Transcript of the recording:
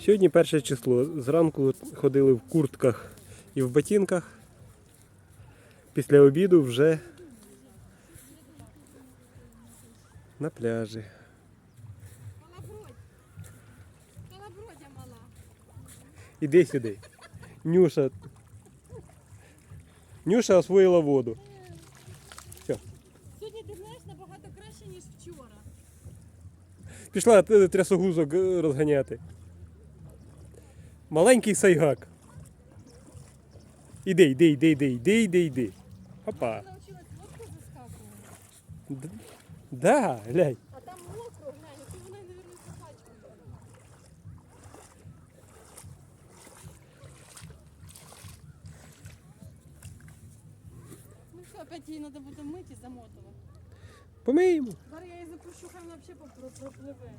Сьогодні перше число. Зранку ходили в куртках і в ботинках. Після обіду вже на пляжі. Іди сюди. Нюша. Нюша освоїла воду. Сьогодні ти знаєш набагато краще, ніж вчора. Пішла трясогузок розганяти. Маленький сайгак. Іди, йди, йди, йди, йди, йди, йди. Опа. Д- Да, глянь. А там мокро, глянь, це вона, мабуть, собачка. Ну що, опять її треба буде мити замотувати. Помиємо. Зараз я її запущу, хай вона взагалі попро- пропливе.